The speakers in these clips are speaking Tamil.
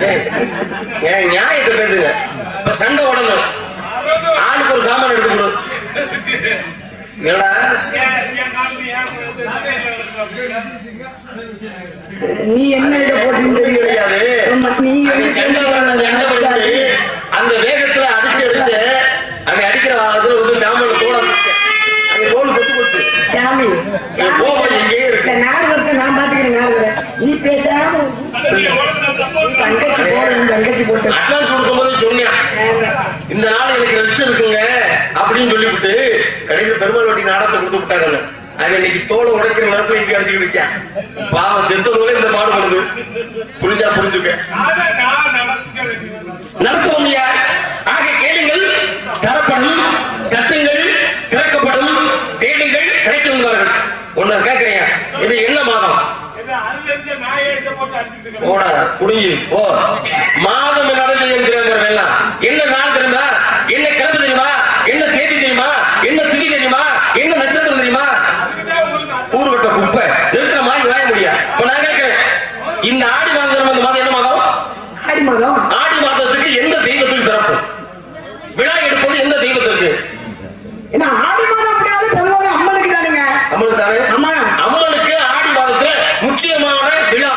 ஏன் நியாயத்தை பேசுங்க. இப்ப சண்டை உடணும் ஆளுக்கு ஒரு சாமான் எடுத்து கொடு. என்னடா? நீ என்ன இதை போட்டீன்னு ஒண்ணும் தெரியல. கிடையாது ஆமா, நீ வந்து சண்டை உடனே சண்டை பண்ணிட்டு அந்த வேகத்துல அடிச்சு அடிச்சு அவன் அடிக்கிற வாரத்துல வந்து சாமான தோட அங்க தோல் கொத்து போச்சு சாமி சாமி. கோபம் எங்கேயே இருக்கு. இந்த நாடகத்தை நான் பாத்துக்கிறேன் நாடகத்தை. நீ பேசாம நீ தங்கச்சி போடு, நீ தங்கச்சி போட்டு. அட்வான்ஸ் கொடுக்கும் போது சொன்னேன் இந்த நாள் எனக்கு ரெஸ்ட் இருக்குங்க அப்படின்னு சொல்லிவிட்டு கடைசியில் பெருமாள் வட்டி நாடகத்தை கொடுத்து விட்டாங்க அவன் இன்னைக்கு தோலை உடைக்கிற நேரத்துல இங்க அடிச்சுக்கிட்டு இருக்கான். பாவம் செத்ததோட இந்த பாடுபடுது புரிஞ்சா புரிஞ்சுக்க. நடத்துவோம் ஆக கேளுங்கள். தரப்படும் கட்டுங்கள் திறக்கப்படும் தேடுங்கள் கிடைக்குங்கிறார்கள் ஒண்ணு கேட்கிறேன் இது என்ன மாதம் போடா குடியி போ. மாதம் நடந்து என்கிறாங்க எல்லாம் என்ன நாள் தெரியுமா? என்ன கிழமை தெரியுமா? என்ன தேதி தெரியுமா? என்ன திதி தெரியுமா? என்ன நட்சத்திரம் தெரியுமா? ஊருவட்ட குப்பை. இருக்கிற மாதிரி வாய முடியா இப்ப நான் கேட்கிறேன் இந்த ஆடி மாதம்? இந்த மாதம் என்ன மாதம்? ஆடி மகம் ஆடி மாதத்துக்கு எந்த தெய்வத்துக்கு சிறப்பு விழா எடுப்பது எந்த தெய்வத்திற்கு ஏன்னா ஆடி மாதம் அப்படியாவது பொதுவாக அம்மனுக்கு தானுங்க அம்மனுக்கு தானே ஆமா அம்மனுக்கு ஆடி மாதத்துல முக்கியமான விழா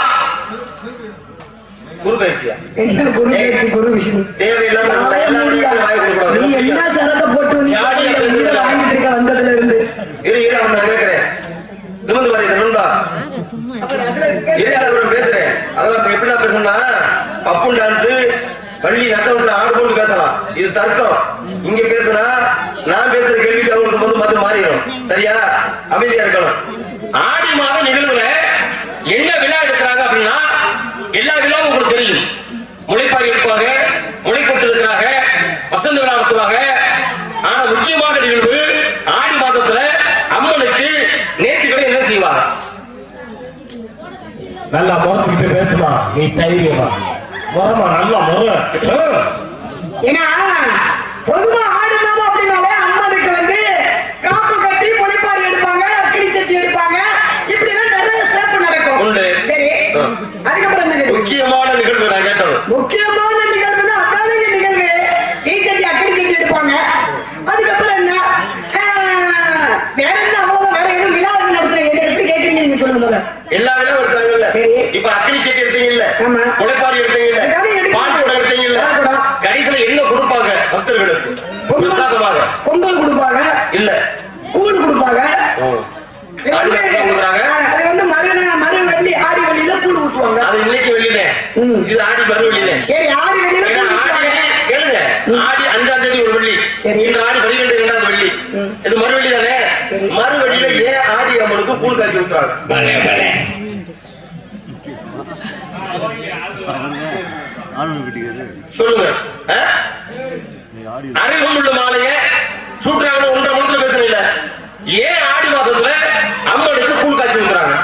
குரு பயிற்சியா என்ன குரு பேச்சு குரு விஷ்ணு? தேவையில்லாம நம்ம எல்லா இடத்துலயும் வாய் கொடுக்கக்கூடாது. நீ என்ன சரக்க போட்டு நீ ஜாலியா சாப்பிட பேசுறது. உயிரை வாங்கிட்டு இருக்க வந்ததுல இருந்து இரு இரு அவன் நான் கேட்கிறேன் நிமிந்து வரைய நண்பா அப்புறம் அதுல இருக்க- இரு அவன் பேசுறேன். அதெல்லாம் எப்படி நான் பேசணும்னா பப்புன் டான்ஸ் பள்ளி நத்தவங்களை ஆடு போட்டு பேசலாம். இது தர்க்கம். இங்க பேசுனா நான் பேசுற கேள்விக்கு அவங்களுக்கு வந்து மத்து மாறிடும். சரியா? அமைதியா இருக்கணும். ஆடி மாதம் நிகழ்வுல என்ன விழா எடுக்கிறாங்க அப்படின்னா எல்லா விழாவும் உங்களுக்கு தெரியும் முளைப்பாரி எடுப்பாங்க முளை கொட்டு இருக்கிறாங்க நடத்துவாங்க ஆனா முக்கியமான நிகழ்வு ஆடி மாதத்துல அம்மனுக்கு நேற்றுக்கிட்ட என்ன செய்வாங்க நல்லா முறைச்சுக்கிட்டு பேசுமா நீ தைரியமா முறமா நல்லா முறை ஏன்னா பொதுவா ஆடி மாதம் அப்படின்னாலே அம்மனுக்கு வந்து காப்பு கட்டி முளைப்பாரி எடுப்பாங்க அக்கினி சட்டி எடுப்பாங்க இப்படி எல்லாம் நிறைய சிறப்பு நடக்கும் உண்டு. சரி. அதுக்கப்புறம்? முக்கியமான நிகழ்வு நான் கேட்டது முக்கியமான நிகழ்வுன்னா அதானங்க நிகழ்வு தீச்சட்டி அக்கடி சட்டி எடுப்பாங்க அதுக்கப்புறம் என்ன ஆஹ், வேற என்ன அவ்வளவு வேற எதுவும் விழா எதுவும் நடத்துறீங்க என்ன எப்படி கேக்குறீங்க நீங்க சொல்லுங்க முதல்ல. எல்லா விழாவும் எடுத்தாங்கல்ல சரி. இப்ப அக்கினி செட்டி எடுத்தீங்கல்ல? ஆமா. முளைப்பாரி அதுதானே எடுக்கணும். பால் குடம் எடுத்தீங்கல்ல? பால் குடம். கடைசியில என்ன கொடுப்பாங்க? பக்தர்களுக்கு. பிரசாதமாக. பொங்கல் கொடுப்பாங்க. இல்ல. கூழ் கொடுப்பாங்க. அது வந்து மறுநாள் மறு வெள்ளி ஆடி வெள்ளியில கூழ் ஊத்துவாங்க. அது இன்னைக்கு வெள்ளினே ம். இது ஆடி மறு சரி ஆடி வெள்ளியில கேளுங்க. ஆடி அஞ்சாம் தேதி ஒரு வெள்ளி. சரி. இந்த ஆடி பனிரெண்டு இரண்டாவது வெள்ளி. இது மறு வெள்ளி தானே? சரி. மறு வெள்ளியில ஏன் ஆடி அம்மனுக்கு கூழ் காய்ச்சி ஊத்துறாங்க சொல்லுங்க? அருகம்புல்ல மாலைய சூட்டுறாங்கன்னு ஒன்றரை மணத்துல பேசுறீங்கள ஏன் ஆடி மாதத்துல அம்மனுக்கு கூழ் காய்ச்சி ஊத்துறாங்க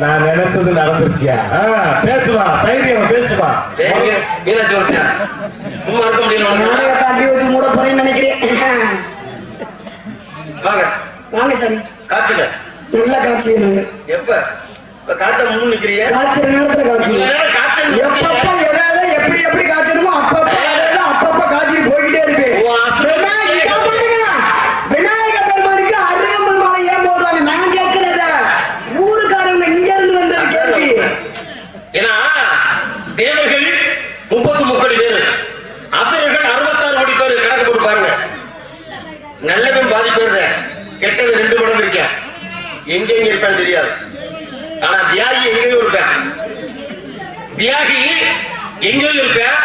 நான் நினைச்சது நடந்துருச்சியா? ஆ, பேசுமா தைரியம் மீ- மீனாட்சி ஒருத்தன் சும்மா இருக்க முடியல உனக்கு? நாளைக்கு தாண்டி வச்சு மூட போறேன்னு நினைக்கிறேன். வாங்க. வாங்க சாமி. காய்ச்சுங்க நல்லா வேணுங்க எப்ப? இப்ப காய்ச்ச முன்னு நிக்கிறிய? காய்ச்சல் நேரத்துல காய்ச்சல் எப்பப்ப எதாவது எப்படி எப்படி காய்ச்சணுமோ அப்பப்ப அதாவது அப்பப்ப காய்ச்சி போய்கிட்டே இருப்பேன் ஓ, அசுரன். விநாயகர் இதோ பாருங்க. விநாயக பெருமானுக்கு அருகம்புல் மாலை ஏன் போடுறாங்க நான் கேட்கிறத ஊருக்காரங்க இங்க இருந்து வந்தது கேள்வி ஏன்னா தேவர்கள் முப்பத்தி முக்கோடி பேரு அசுரர்கள் அறுபத்தாறு கோடி பேரு கணக்கு போட்டு பாருங்க நல்லவன் பாதி பேர் கெட்டது ரெண்டு மடங்கு இருக்கேன் எங்க எங்க இருப்பேன்னு தெரியாது ஆனா தியாகி எங்கேயும் இருப்பேன் தியாகி எங்கேயும் இருப்பேன்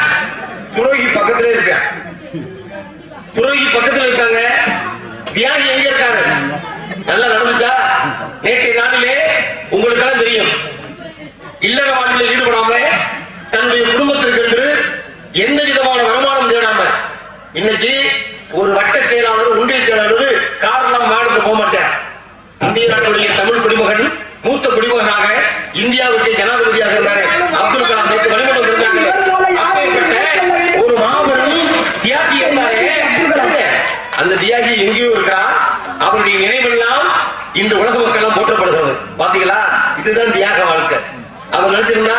துரோகி பக்கத்துல இருப்பேன் துரோகி பக்கத்துல இருக்காங்க தியாகி எங்க இருக்காரு நல்லா நடந்துச்சா நேற்றைய நாளிலே உங்களுக்கெல்லாம் தெரியும் இல்லற வாழ்வில் ஈடுபடாம தன்னுடைய குடும்பத்திற்கென்று எந்த விதமான வருமானம் தேடாம இன்னைக்கு ஒரு வட்ட செயலாளர் ஒன்றிய செயலாளர் காரணம் வாடகை போக மாட்டேன் இந்திய நாட்டுடைய தமிழ் குடிமகன் மூத்த குடிமகனாக இந்தியாவுக்கு ஜனாதிபதியாக இருந்தாரு. அப்துல் கலாம் நேற்று வழிமுறை இருந்தாங்க ஒரு மாபெரும் தியாகி இருந்தாரே. அந்த தியாகி எங்கேயோ இருக்கா அவருடைய நினைவெல்லாம் இந்த உலக மக்கள் போற்றப்படுகிறது. பாத்தீங்களா? இதுதான் தியாக வாழ்க்கை. அவர் நினைச்சிருந்தா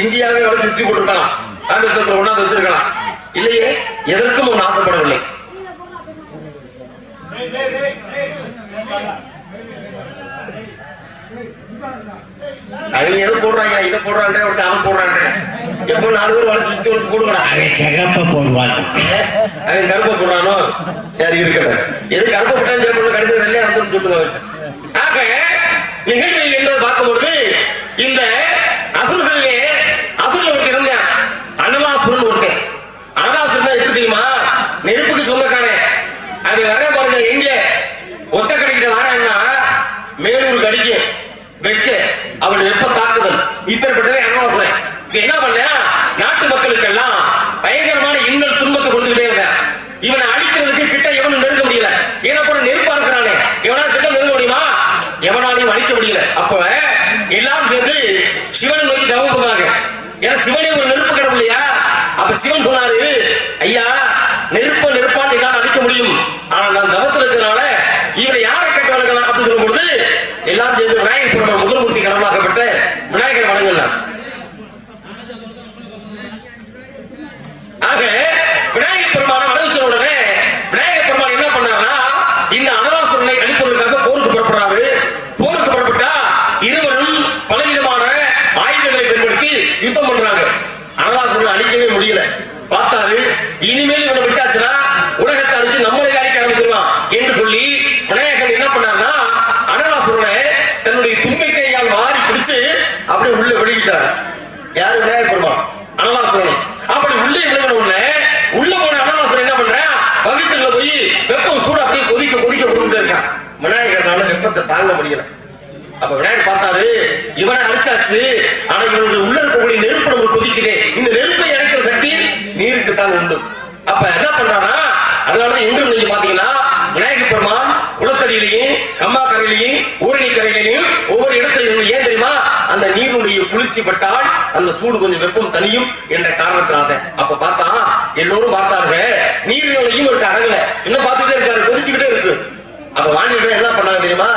இந்தியாவே அவளை சுத்தி போட்டிருக்கலாம் ராமேஸ்வரத்தில் கொண்டாந்து வச்சிருக்கலாம் இல்லையே எதற்கும் அவன் ஆசைப்படவில்லை. அவங்க எதை போடுறாங்க? இதை போடுறாங்க ஒருத்தர் அதை போடுறாங்க எப்போ நாலு பேர் வளைச்சு சுத்தி வளைச்சு போடுங்களா அவன் சிகப்ப போடுவான். அவன் கருப்பை போடுறானோ? சரி இருக்கட்டும். எது கருப்பை போட்டான்னு சொல்லி கடைசி வெள்ளையா வந்து சொல்லுங்க. ஆக நிகழ்ச்சியில் என்பதை பார்க்கும்போது இந்த அசுரர்களே அசுரன் ஒருத்தர் இருந்தான் அனலாசுரன் ஒருத்தன் அனலாசுரன் எப்படி தெரியுமா நெருப்புக்கு சொந்தக்காரன் அது வர பாருங்க எங்க ஒத்த கடைக்கிட்ட வரான்னா மேலூருக்கு அடிக்கும் வெக்க அவன் வெப்ப தாக்குதல் இப்பேற்பட்டவே அனலாசுரன் இவன் என்ன பண்ண நாட்டு மக்களுக்கெல்லாம் பயங்கரமான இன்னல் துன்பத்தை கொடுத்துக்கிட்டே இருக்கான் இவனை அழிக்கிறதுக்கு கிட்ட எவனும் நெருங்க முடியல ஏன்னா கூட நெருப்பா இருக்கிறானே எவனா கிட்ட நெருங்க முடியுமா எவனாலையும் அழிக்க முடியல அப்ப எல்லாரும் சேர்ந்து சிவனை நோக்கி தவம் பண்ணாங்க ஏன்னா சிவனே ஒரு நெருப்பு கடவுள் இல்லையா அப்ப சிவன் சொன்னாரு ஐயா நெருப்ப நெருப்பான் என்னால் அழிக்க முடியும் ஆனா நான் தவத்தில் இருக்கிறதுனால இவரை யாரை கட்ட வளர்க்கலாம் அப்படின்னு சொல்லும் பொழுது எல்லாரும் சேர்ந்து விநாயகர் பெருமான் முதல்மூர்த்தி கடவுளாக்கப்பட்ட விநாயகர் வணங்கினார் ஆக விநாயகர் பெருமான அடைச்ச உடனே விநாயகர் பெருமான் என்ன பண்ணாருன்னா இந்த அனலாசுரனை அழிப்பதற்காக போருக்கு புறப்படுறாரு போருக்கு புறப்பட்டா இருவரும் பலவிதமான ஆயுதங்களை பயன்படுத்தி யுத்தம் பண்றாங்க அனலாசுரனை அழிக்கவே முடியல பார்த்தாரு இனிமேல் இவனை விட்டாச்சுன்னா உலகத்தை அழிச்சு நம்மளை அழிக்க ஆரம்பிச்சிருவான் என்று சொல்லி விநாயகர் என்ன பண்ணாருன்னா அனலாசுரனை தன்னுடைய தும்பை கையால் வாரி பிடிச்சு அப்படியே உள்ள வெளியிட்டார் யாரு விநாயகர் பெருமான் அனலாசுரன் அப்படி உள்ளே விழுகிற உடனே உள்ள போன அனலாசுரன் என்ன பண்றேன் வகுத்துல போய் வெப்பம் சூடு அப்படியே கொதிக்க கொதிக்க கொடுத்துட்டு இருக்கான் விநாயகர்னால வெப்பத்தை தாங்க முடியல அப்ப விநாயகர் பார்த்தாரு இவனை ஆனா இவனுடைய உள்ள இருக்கக்கூடிய நெருப்பு நம்ம கொதிக்குதே. இந்த நெருப்பை அணைக்கிற சக்தி நீருக்கு தான் உண்டு. அப்ப என்ன பண்றானா அதனாலதான் இன்றும் நீங்க பாத்தீங்கன்னா விநாயகர் பெருமான் குளத்தடியிலையும் கம்மாக்கரையிலையும் ஊரணி கரையிலையும் ஒவ்வொரு இடத்துல இருந்து ஏன் தெரியுமா அந்த நீரினுடைய குளிர்ச்சி பட்டால் அந்த சூடு கொஞ்சம் வெப்பம் தனியும் என்ற காரணத்தினால. அப்ப பார்த்தா எல்லோரும் பார்த்தாங்க நீரினுடையும் ஒரு அடங்கல. இன்னும் பார்த்துட்டே இருக்காரு கொதிச்சுக்கிட்டே இருக்கு. அப்ப வாணியர்கள் என்ன பண்ணாங்க தெரியுமா?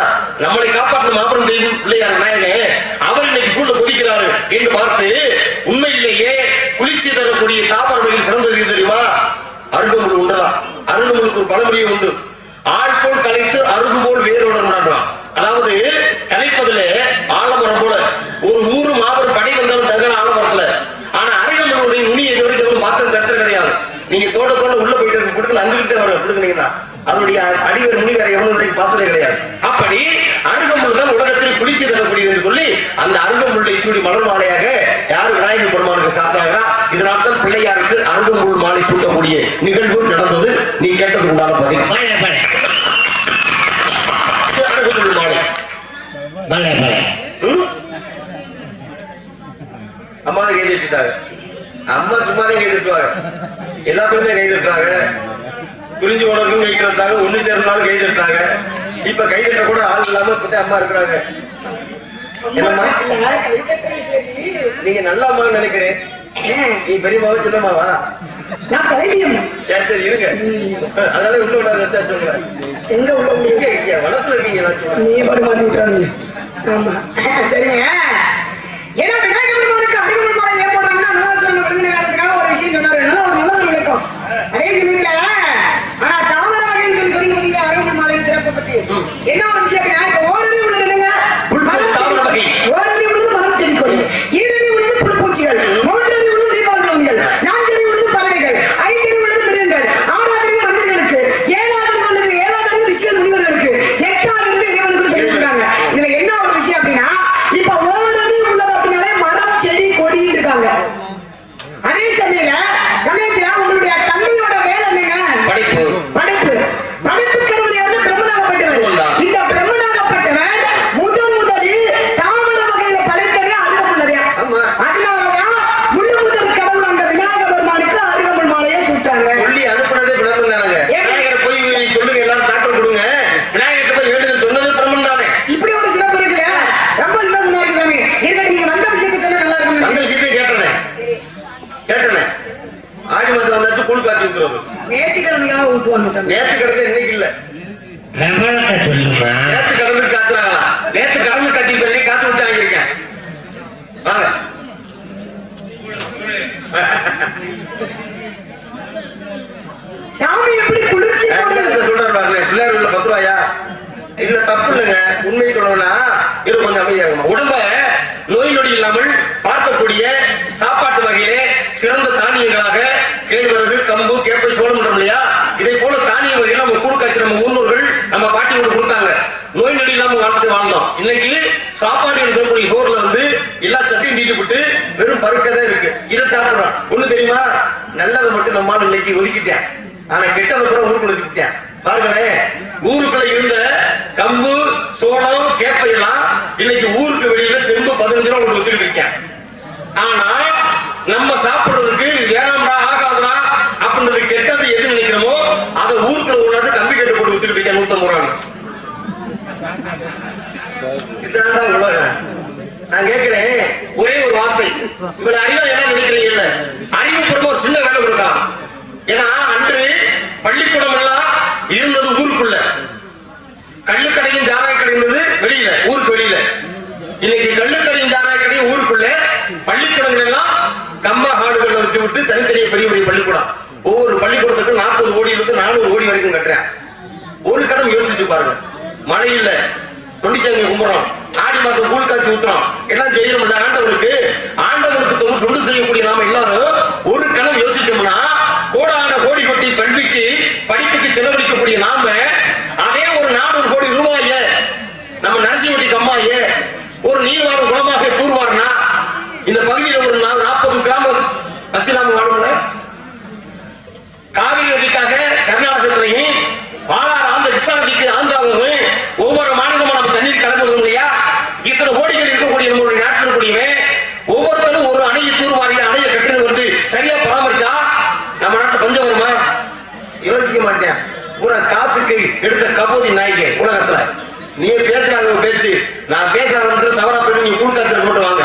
நம்மளை காப்பாற்றும் மாபெரும் தெய்வம் பிள்ளையார் விநாயகன் அவர் இன்னைக்கு சூழல கொதிக்கிறாரு என்று பார்த்து உண்மையிலேயே குளிர்ச்சி தரக்கூடிய தாவர வகையில் சிறந்தது தெரியுமா? அருகமுள் உண்டுதான் அருகமுளுக்கு ஒரு பழமொழியும் உண்டு. ஆள் போல் தலைத்து அருகு போல் வேறுடன் அதாவது கலைப்பதுல ஆலமரம் போல. ஒரு ஊரு மாபெரும் படை வந்தாலும் தங்கன ஆலமரத்துல. ஆனா அருகமுளுடைய நுனி இது வரைக்கும் எவனும் பார்த்தது தட்டு கிடையாது. நீங்க தோட்ட தோட்ட உள்ள போயிட்டு இருக்க கொடுக்க நந்துகிட்டே வரும். கொடுக்குறீங்கன்னா அதனுடைய அடிவர் முனி வேற எவனும் வரைக்கும் பார்த்ததே கிடையாது. அப்படி அருகமுள் தான் உலகத்தில் குளிர்ச்சி தரக்கூடியது என்று சொல்லி அந்த அருகமுள்ளை சூடி மலர் மாலையாக யார் விநாயகர் பெருமானுக்கு சாப்பிட்டாங்கன்னா இதனால் தான் பிள்ளையாருக்கு அருகமுள் மாலை சூட்டக்கூடிய நிகழ்வு நடந்தது. நீ கேட்டதுக்கு உண்டான பதில். அருகமுள் மாலை. பழைய ம்? அம்மாவை கை தட்டிட்டாங்க அம்மா சும்மாதான் கை தட்டுவாங்க எல்லா பேருமே கை தட்டுறாங்க பிரிஞ்சு உனக்கும் கை தட்டுறாங்க ஒண்ணு சேர்ந்தாலும் கை தட்டுறாங்க இப்ப கை தட்ட கூட ஆள் இல்லாம இப்பதான் அம்மா இருக்கிறாங்க. நீங்க நல்ல அம்மான்னு நினைக்கிறேன் நீ பெரியம்மாவா சின்னம்மாவா நான் தலைவியம்மா. சரி சரி இருங்க அதனால உள்ள விடாத வச்சா சொல்லுங்க எங்க உள்ள உங்களுக்கு? இங்க வளத்துல இருக்கீங்க. நீ பாட்டு மாத்தி விட்டுறாதீங்க. ஆமா. சரிங்க. ஏன்னா விநாயகர் பெருமானுக்கு அருகம்புல் மாலை ஏன் போடுறாங்கன்னா, காலத்துக்காக ஒரு விஷயம் சொன்னாரு. நல்ல ஒரு நல்ல ஒரு விளக்கம். அதே சமயத்துல, ஆனா தாமரை வகைன்னு சொல்லி சொன்னீங்க பாத்தீங்களா, அருகம்புல் மாலையின் சிறப்பை பத்தி. என்ன ஒரு விஷயம் அப்படின்னா, இப்ப ஓரறிவு உள்ளது என்னங்க? புல் மரம் செடி. தாமரை வகை. ஓரறிவு உள்ளது மரம் செடி கொடி. ஈரறிவு உள்ளது புழுப்பூச்சிகள். மூன்றறிவு உள்ளது நீர்வாழ்வினங்கள். நான்கறிவு உள்ளது பறவைகள். ஐந்தறிவு உள்ளது மிருகங்கள். ஆறாவது மனிதர்களுக்கு ஏழாவது உள்ளது ஏழாவது ரிஷிகள் முனிவர்களுக்கு எட்டாவது இறைவனுக்கு சொல்லியிருக்காங்க இதுல என்ன ஒரு விஷயம் அப்படின்னா இப்ப ஓரறிவு உள்ளது அப்படின்னாலே மரம் செடி கொடின்னு இருக்காங்க அதே சமயத்துல சமயத்துல உங்களுடைய தந்தையோட வேலை என்னங்க படைப்பு படைப்பு படைப்பு கடவுள் யாருன்னு பிரம்மனாகப்பட்டவர் பிரம்மன்தான். இந்த பிரம்மனாகப்பட்டவர் முதன் முதலில் தாமர வகையில படைத்ததே அருகமுள்ளதே ஆமா. அதனாலதான் முழு முதல் கடவுள் அந்த விநாயக பெருமானுக்கு அருகமுள் மாலையை சுட்டாங்க சொல்லி அனுப்புனதே பிரம்மன் தானங்க ஏன்? விநாயகரை போய் சொல்லுங்க எல்லாரும் தாக்கல் கொடுங்க விநாயகர்கிட்ட போய் வேண்டுதல் சொன்னது பிரம்மன் தானே இப்படி ஒரு சிறப்பு இருக்குல்ல ரொம்ப சந்தோஷமா இருக்கு சாமி இருக்கட்டும் நீங்க வந்த விஷயத்தை சொன்னா நல்லா அந்த இருக்கும் விஷயத்தையும் கேட்டனே கேட்டனே ஆடி மாசம் வந்தாச்சு கூழ் காய்ச்சி ஊத்துறது சாமி நேத்து கிடந்து இன்னைக்கு இல்ல. ரமணத்தை சொல்லுமா நேத்து கடந்து காத்துறாங்களா நேத்து கடந்து காத்தி பண்ணி காத்து விட்டு வாங்கியிருக்கேன் வாங்க. சாமி எப்படி குளிர்ச்சி போடுறது நேத்து சொல்றாரு பாருங்க பிள்ளையார் உள்ள பத்து ரூபாயா இல்ல தப்பு இல்லைங்க. உண்மையை சொல்லணும்னா இரு கொஞ்சம் உடம்ப நோய் நொடி இல்லாமல் பார்க்கக்கூடிய சாப்பாட்டு வகையிலே சிறந்த தானியங்களாக கேழ்வரகு கம்பு கேப்பை சோளம் இல்லையா? இதை போல தானிய வகையில நம்ம கூடு காய்ச்சி நம்ம முன்னோர்கள் நம்ம பாட்டி கூட கொடுத்தாங்க. நோய் நொடி இல்லாம வாழ்க்கை வாழ்ந்தோம். இன்னைக்கு சாப்பாடு என்று சொல்லக்கூடிய சோறுல வந்து எல்லா சத்தையும் தீட்டுப்பட்டு வெறும் பருக்கதான் இருக்கு. இதை சாப்பிடுறோம். ஒண்ணு தெரியுமா? நல்லதை மட்டும் நம்மால் இன்னைக்கு ஒதுக்கிட்டேன். ஆனா கெட்டதை கூட ஊருக்குள்ள ஒதுக்கிட்டேன். பாருங்களேன் ஊருக்குள்ள இருந்த கம்பு சோளம் கேப்பையெல்லாம் இன்னைக்கு ஊருக்கு வெளியில செம்பு பதினஞ்சு ரூபா ஒன்று ஒத்துக்கிட்டு இருக்கேன். ஆனா நம்ம சாப்பிடுறதுக்கு இது வேணாம்டா ஆகாதுடா அப்படின்றது கெட்டது எது நினைக்கிறோமோ அதை ஊருக்குள்ள உள்ளது கம்பி கட்டு போட்டு வித்துக்கிட்டு இருக்கேன் நூத்தம்பது ரூபா உலகம். நான் கேட்கிறேன் ஒரே ஒரு வார்த்தை. இவ்வளவு அறிவா என்ன நினைக்கிறீங்கல்ல? அறிவுபூர்வமா ஒரு சின்ன வேலை கொடுக்கலாம். ஏன்னா அன்று பள்ளிக்கூடம் எல்லாம் இருந்தது ஊருக்குள்ள. கள்ளுக்கடையும் ஜாராய கடை இருந்தது வெளியில ஊருக்கு வெளியில. இன்னைக்கு கள்ளுக்கடையும் ஜாராய கடையும் ஊருக்குள்ள. பள்ளிக்கூடங்கள் எல்லாம் கம்ப ஹாலுகளை வச்சு விட்டு தனித்தனியே பெரிய பெரிய பள்ளிக்கூடம். ஒவ்வொரு பள்ளிக்கூடத்துக்கும் நாற்பது கோடியிலிருந்து நானூறு கோடி வரைக்கும் கட்டுறேன். ஒரு கடன் யோசிச்சு பாருங்க. மழை இல்லை. நொண்டிச்சாமி கும்புறோம் ஆடி மாசம் கூழ் காய்ச்சி ஊத்துறோம். எல்லாம் செய்யணும் ஆண்டவனுக்கு. ஆண்டவனுக்கு தொண்டு சொண்டு செய்யக்கூடிய நாம எல்லாரும் ஒரு கணம் யோசிச்சோம்னா கோடான கோடி கொட்டி கல்விக்கு படிப்புக்கு செலவழிக்கக்கூடிய நாம அதே ஒரு நானூறு கோடி ரூபாய நம்ம நரசிம்மட்டி கம்மாய ஒரு நீர்வாரம் குளமாக தூர்வாருனா இந்த பகுதியில ஒரு நாற்பது கிராமம் பசிலாம வாழும்ல. காவிரி நதிக்காக கர்நாடகத்திலையும் பாலாறு ஆந்த கிருஷ்ணா நதிக்கு ஆந்திராவும் ஒவ்வொரு மாநிலமும் நம்ம தண்ணீர் கலப்புறோம் இல்லையா? இத்தனை கோடிகள் இருக்கக்கூடிய நம்மளுடைய நாட்டில் இருக்கக்கூடியவன் ஒவ்வொருத்தரும் ஒரு அணையை தூர்வாரியில் அணையை கட்டுறது வந்து சரியா பராமரிச்சா நம்ம நாட்டில் பஞ்சம் வருமா? யோசிக்க மாட்டேன். பூரா காசுக்கு எடுத்த கபோதி நாய்க்கு உலகத்துல. நீ பேசுறாங்க பேச்சு. நான் பேச தவறா போயிட்டு நீ கூழ் கொண்டு வாங்க.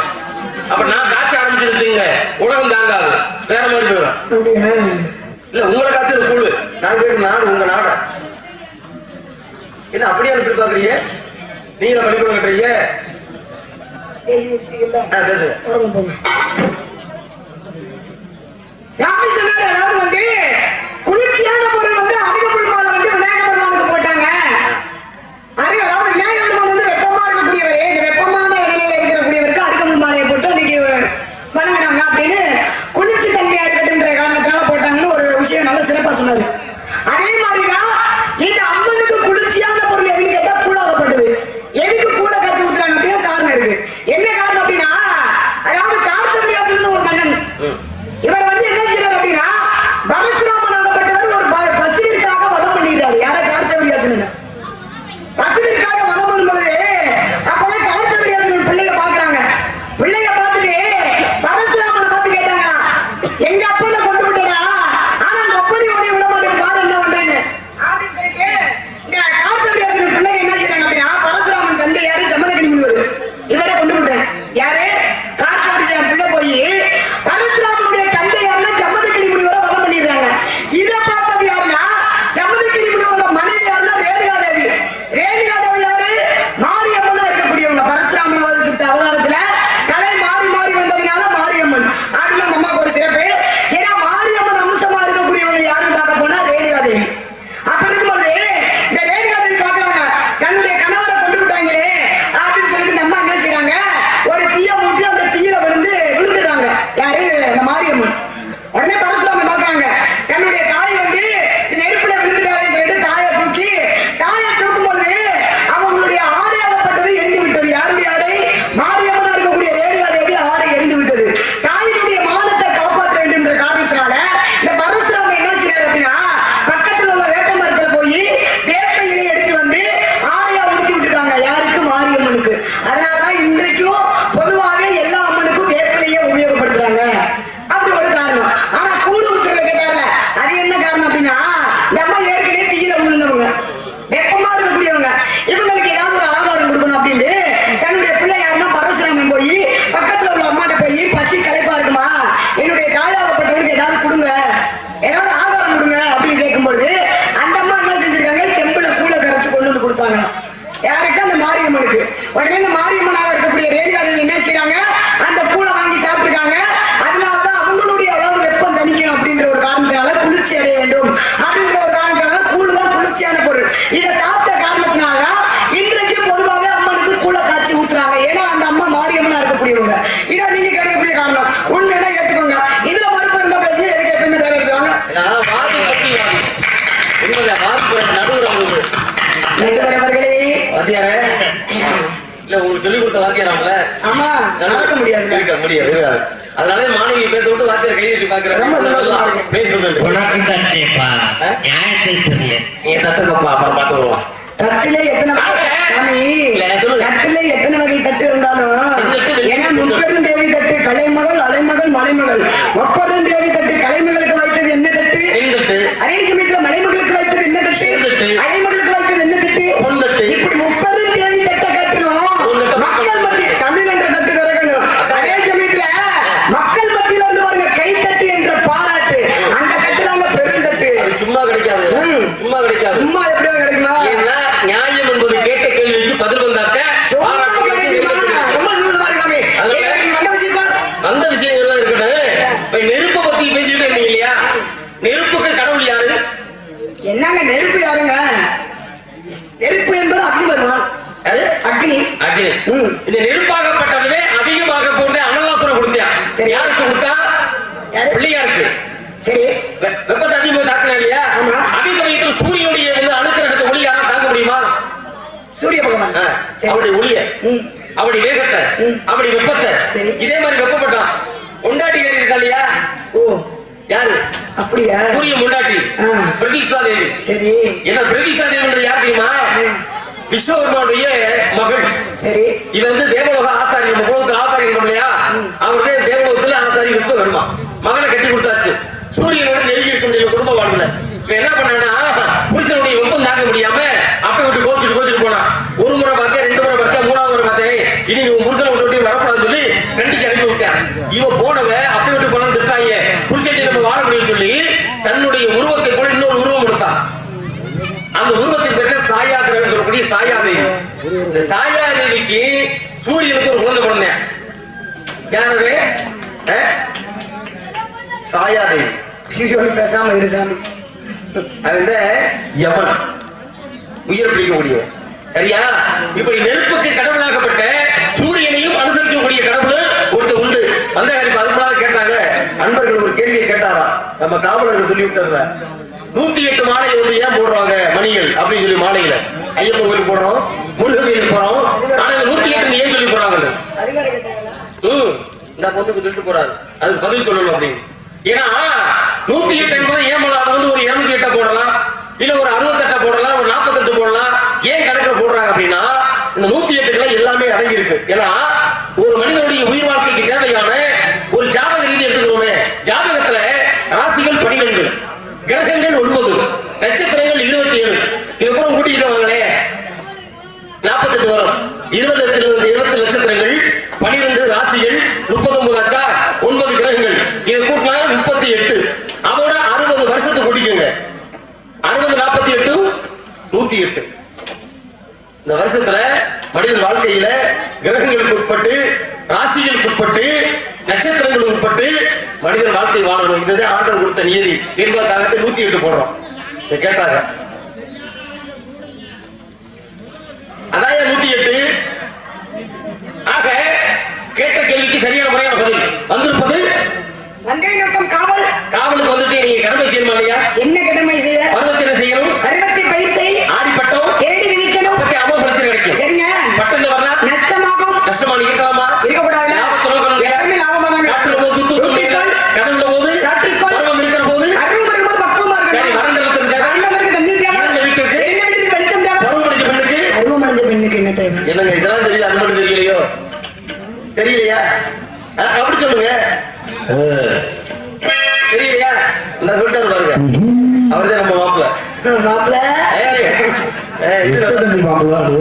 அப்ப நான் காய்ச்ச ஆரம்பிச்சு வச்சுங்க உலகம் தாங்காது. வேற மாதிரி போயிடும்? இல்ல உங்களை காய்ச்சல் கூழு நான் கேட்க நாடு உங்க நாடு. என்ன அப்படியே இப்படி பாக்குறீங்க? நீங்க பள்ளிக்கூடம் கட்டுறீங்க. சாமி சொன்னாரு அதாவது வந்து குளிர்ச்சியான பொருள் வந்து வந்து விநாயக பெருமானுக்கு போட்டாங்க. அருக அதாவது விநாயக பெருமான் வந்து வெப்பமா இருக்கக்கூடியவர் இந்த வெப்பமான நிலையில இருக்கக்கூடியவருக்கு அருகம்புல் மாலையை போட்டு இன்னைக்கு வணங்கினாங்க அப்படின்னு குளிர்ச்சி தன்மையா இருக்கட்டும்ன்ற காரணத்தினால போட்டாங்கன்னு ஒரு விஷயம் நல்ல சிறப்பா சொன்னாரு. அதே மாதிரிதான் இந்த அம்மனுக்கு குளிர்ச்சியான பொருள் எதுன்னு கேட்டா கூழாகப்பட்டது. எதுக்கு கூழ காய்ச்சி ஊத்துறாங்க அப்படின்னு காரணம் இருக்கு. என்ன காரணம் அப்படின்னா அதாவது கார்த்தவரியாசன் ஒரு மன்னன் இவர் வந்து என்ன செய்யறாரு அப்படின்னா பரசுராமன் ஆகப்பட்டவர் ஒரு ப- பசுவிற்காக வதம் பண்ணிடுறாரு யார கார்த்தவரியாசனுங்க பசுவிற்காக வதம் பண்ணும்போது அப்பதான் கார்த்தவரியாசன் பிள்ளைய பாக்குறாங்க பிள்ளைய பார்த்துட்டு பரசுராமனை பார்த்து கேட்டாங்க எங்க அப்பனை கொண்டு விட்டடா ஆனா அந்த அப்பனை உடைய விட மாட்டேன் மாரியம்மன் உடனே பரசுராமன் பாக்குறாங்க தன்னுடைய தாய் வந்து நெருப்புல விழுந்துட்டாங்கன்னு சொல்லிட்டு தாயை தூக்கி தாயை தூக்கும் பொழுது அவங்களுடைய ஆடையாகப்பட்டது எரிந்து விட்டது யாருடைய ஆடை மாரியம்மனா இருக்கக்கூடிய ரேணுகா தேவி ஆடை எரிந்து விட்டது தாயினுடைய மானத்தை காப்பாற்ற வேண்டும் என்ற காரணத்தினால இந்த பரசுராமன் என்ன செய்யறாரு அப்படின்னா பக்கத்துல உள்ள வேப்ப மரத்துல போய் வேப்ப இலையை எடுத்து வந்து ஆடையா உடுத்தி விட்டுருக்காங்க யாருக்கு மாரியம்மனுக்கு அதனாலதான் இன்றைக்கும் பொதுவாகவே எல்லா அம்மனுக்கும் வேப்பிலையே உபயோகப்படுத்துறாங்க அப்படி ஒரு காரணம் ஆனா கூடு ஊத்துறத கேட்டார்ல அது என்ன காரணம் அப்படின்னா நம்ம ஏற்கனவே தீயில விழுந்தவங்க வெப்பமா இருக்கக்கூடியவங்க இவங்களுக்கு ஏதாவது ஒரு ஆகாரம் கொடுக்கணும் அப்படின்ட்டு தன்னுடைய பிள்ளை யாருன்னா பரசுராமன் போய் பக்கத்துல உள்ள அம்மாட்ட போய் பசி களைப்பா இருக்குமா என்னுடைய தாயாகப்பட்டவங்களுக்கு ஏதாவது கொடுங்க ஏதாவது ஆகாரம் கொடுங்க அப்படின்னு கேட்கும்பொழுது அந்த அம்மா என்ன செஞ்சிருக்காங்க? செம்புல கூழ கரைச்சு கொண்டு வந்து கொடுத்தாங்க. யாருக்கு அந்த மாரியம்மனுக்கு. உடனே இந்த மாரியம்மனாக இருக்கக்கூடிய ரேணுகாதேவி என்ன செய்யறாங்க அந்த கூழை வாங்கி சாப்பிட்டுருக்காங்க. அதனாலதான் அவங்களுடைய அதாவது வெப்பம் தணிக்கணும் அப்படின்ற ஒரு காரணத்தினால குளிர்ச்சி அடைய வேண்டும் அப்படின்ற ஒரு காரணத்தினால கூழ் தான் குளிர்ச்சியான பொருள். இதை சாப்பிட்ட காரணத்தினால இன்றைக்கு பொதுவாகவே அம்மனுக்கு கூழை காய்ச்சி ஊத்துறாங்க ஏன்னா அந்த அம்மா மாரியம்மனா இருக்கக்கூடியவங்க இதை நீங்க கிடைக்கக்கூடிய காரணம் உண்மையா ஏத்துக்கோங்க இதுல மறுப்பு இருந்தா பேசுங்க எதுக்கு எப்பயுமே தர இருக்காங்க நான் வாது பத்தி வாதி உண்மையில வாது போற நடுவுற உங்களுக்கு நடுவரவர்களே வாத்தியாரே இல்ல உங்களுக்கு சொல்லி கொடுத்த வாத்தியாராம்ல ஆமா நடக்க முடியாது. இருக்க முடியாது. அதனால மாணவி பேச விட்டு வாத்தியார் கையை ரொம்ப பாக்குறேன் சந்தோஷமா இருக்கு. பேசுறது உனக்கு தட்டேப்பா நியாயத்தை தெரிஞ்சு நீ தட்டுங்கப்பா அப்புறம் பார்த்து வருவோம் தட்டிலே எத்தனை சாமி இல்ல, சொல்லுங்க. தட்டிலே எத்தனை வகை தட்டு இருந்தாலும் தட்டு, ஏன்னா முப்பெரும் தேவி தட்டு கலைமகள் அலைமகள் மலைமகள் முப்பெரும் தேவி தட்டு கலைமகளுக்கு வைத்தது என்ன தட்டு பெண் தட்டு. அதே சமயத்துல மலைமகளுக்கு வைத்தது என்ன தட்டு பெண் தட்டு. அலைமகளுக்கு வைத்தது என்ன தட்டு பொன் தட்டு. இப்படி முப்பெரும் தேவி தட்டை காட்டிலும் பொன் தட்டு. மக்கள் மத்திய தமிழ் என்ற தட்டு திறக்கணும் அதே சமயத்துல மக்கள் மத்தியில வந்து பாருங்க கை தட்டு என்ற பாராட்டு அந்த தட்டு தாங்க பெருந்தட்டு அது சும்மா கிடைக்காது ம். சும்மா கிடைக்காது சும்மா எப்படியோ கிடைக்குமா ஏன்னா நியாயம் என்பது கேட்ட கேள்விக்கு பதில் வந்தாக்க சும்மா பாராட்டு கிடைக்குமா? கிடைக்கும். ரொம்ப சந்தோஷமா இருக்கு சாமி. அதனால- ஏன்னா நீங்க வந்த விஷயத்தான் அந்த விஷயங்கள்லாம் இருக்கட்டும் இப்ப நெருப்பை பத்தி பேசிட்டு இருந்தீங்க இல்லையா நெருப்புக்கு கடவுள் யாரு என்னங்க நெருப்பு யாருங்க நெருப்பு என்பது அக்னி வருவான் யாரு அக்னி அக்னி ம். இந்த நெருப்பாகப்பட்டதுவே அதிகமாக போறதே அனலாசுரம் கொடுத்தியா சரி. யாரு? பிள்ளையாருக்கு சரி. வெப்பத்தை அதிகமாக தாக்கல இல்லையா? ஆமா. அதே சமயத்தில் சூரியனுடைய வந்து அணுக்கிரகத்தை ஒளி யாரா தாக்க முடியுமா? சூரிய பகவான். அவருடைய ஒளிய. அப்படி வேகத்தை. அப்படி வெப்பத்தை. சரி. இதே மாதிரி வெப்பப்பட்டான் கொண்டாட்டிகாரி இருக்கா இல்லையா? ஓ. யாரு? அப்படியா? சூரிய முண்டாட்டி ஆ. பிரதீக்ஷா தேவி. சரி. என்ன தேவின்றது யார் தெரியுமா? விஸ்வகர்மாவுடைய மகள். சரி. இவன் வந்து தேவலோக ஆசாரி நம்ம குலத்துல ஆசாரியம் இல்லையா? அவர் தான் தேவலோகத்துல ஆசாரி விஸ்வகர்மா மகனை கட்டி கொடுத்தாச்சு. சூரியனோட நெருங்கி இருக்க முடியல குடும்ப வாழ்வுல? இவன் என்ன பண்ணானா புருஷனுடைய வெப்பம் தாங்க முடியாம அப்ப விட்டு கோச்சிட்டு கோச்சிட்டு போனான். ஒரு முறை பார்த்தேன் ரெண்டு முறை பார்த்தேன் மூணாவது முறை பார்த்தேன். இனி உன் புருஷனை விட்டு விட்டு வரக்கூடாதுன்னு சொல்லி கண்டிச்சு அனுப்பி விட்டான். இவன் போனவ அப்ப விட்டு போனான்னு திட்டாங்க புருஷன் நம்ம வாழ முடியும்னு சொல்லி தன்னுடைய உருவத்தை கூட இன்னொரு உருவம் கொடுத்தான். அந்த உருவத்தின் பேர் சாயா சாயாகிரகம் சொல்லக்கூடிய சாயாதேவி இந்த சாயாதேவிக்கு சூரியனுக்கு ஒரு குழந்தை குழந்தை யாரவே சாயாதேவி தேவி நீ பேசாம இருசாமி அது வந்து யமன். உயிர் பிடிக்கக்கூடிய. சரியா? இப்படி நெருப்புக்கு கடவுளாகப்பட்ட சூரியனையும் அனுசரிக்கக்கூடிய கடவுள் ஒருத்தர் உண்டு. அந்த அதுக்கு கேட்டாங்க. அன்பர்கள் ஒரு கேள்வியை கேட்டாராம். நம்ம காவலர்கள் சொல்லி விட்டதுல நூத்தி எட்டு மாலை வந்து ஏன் போடுறாங்க மணிகள் அப்படின்னு சொல்லி மாலையில ஐயப்பன் கோயில் போடுறோம் முருகன் கோயில் போறோம். ஆனா நூத்தி எட்டு ஏன் சொல்லி போறாங்க ம் இந்த பொண்ணுக்கு சொல்லிட்டு போறாரு. அதுக்கு பதில் சொல்லணும் அப்படின்னு. ஏன்னா நூத்தி எட்டு என்பது ஏன் போடலாம்? அது வந்து ஒரு இருநூத்தி எட்டை போடலாம். இல்ல ஒரு அறுபத்தெட்டை போடலாம் ஒரு நாற்பத்தெட்டு போடலாம். ஏன் கணக்குல போடுறாங்க அப்படின்னா இந்த நூத்தி எட்டுக்குள்ள எல்லாமே அடங்கி இருக்கு ஏன்னா ஒரு மனிதனுடைய உயிர் வாழ்க்கைக்கு தேவையான ஒரு ஜாதக ரீதி எடுத்துக்கிறோமே ஜாதகத்துல ராசிகள் பனிரெண்டு கிரகங்கள் ஒன்பது நட்சத்திரங்கள் இருபத்தி ஏழு இதுக்கப்புறம் கூட்டிக்கிட்டு வாங்களே நாற்பத்தெட்டு வரும் இருபது இருபத்தி நட்சத்திரங்கள் பனிரெண்டு ராசிகள் முப்பத்தொன்பது ஆச்சா ஒன்பது கிரகங்கள். இதை கூட்டினா முப்பத்தி எட்டு. அதோட அறுபது வருஷத்தை குடிக்குங்க அறுபது நாற்பத்தி எட்டு நூத்தி எட்டு. இந்த வருஷத்துல மனிதன் வாழ்க்கையில கிரகங்களுக்கு உட்பட்டு ராசிகளுக்கு உட்பட்டு நட்சத்திரங்களுக்கு உட்பட்டு மனிதன் வாழ்க்கை வாழணும். இதுதான் ஆண்டவர் கொடுத்த நியதி. என்பதற்காக நூத்தி எட்டு போடுறோம். இதை கேட்டாங்க. வந்திருப்பது வந்தே நோக்கம் காவல். காவலுக்கு வந்துட்டு நீங்க கடமை செய்யணும் love it.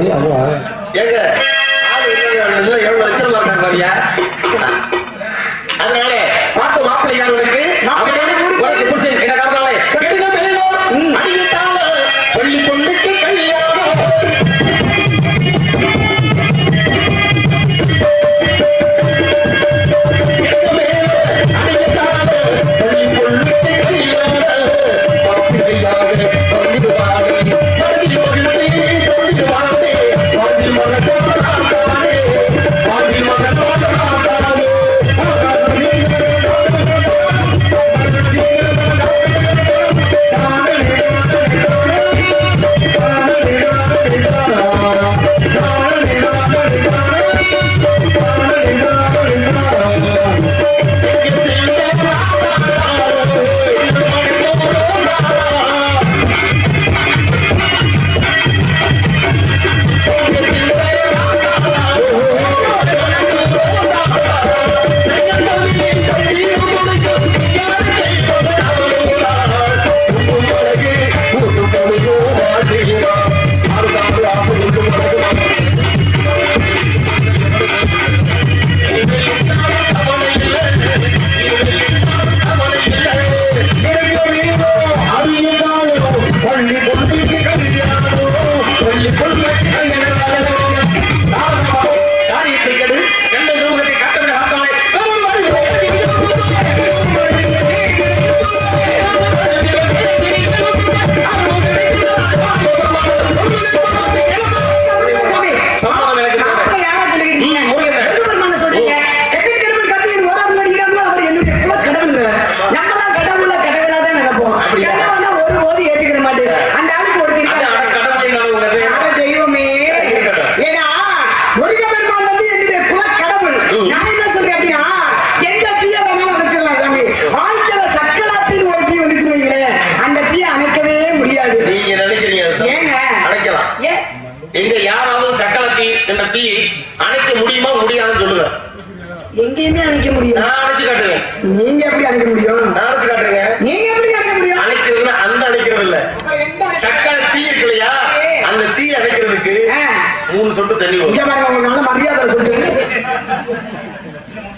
மூணு சொட்டு தண்ணி இங்க பாருங்க உங்களுக்கு நல்ல மரியாதை சொல்லுங்க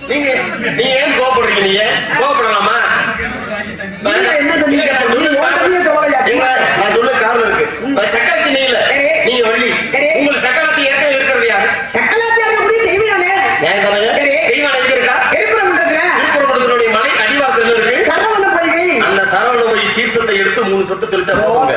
நீங்க நீங்க ஏன் கோபப்படுறீங்க நீங்க? கோபப்படலாமா என்ன தண்ணி நான் சொல்ல காரணம் இருக்கு. சக்கரத்தி நீங்க நீங்க வள்ளி. உங்களுக்கு சக்கரத்தி ஏற்கனவே இருக்கிறது யாரு? சக்கரத்தி இருக்கக்கூடிய தெய்வானே ஏன் தலைவர் தெய்வான எங்க இருக்கா? மலை அடிவாரத்தில் இருக்கு. சரவண பொய்கை அந்த சரவண பொய் தீர்த்தத்தை எடுத்து மூணு சொட்டு தெளிச்சா போவாங்க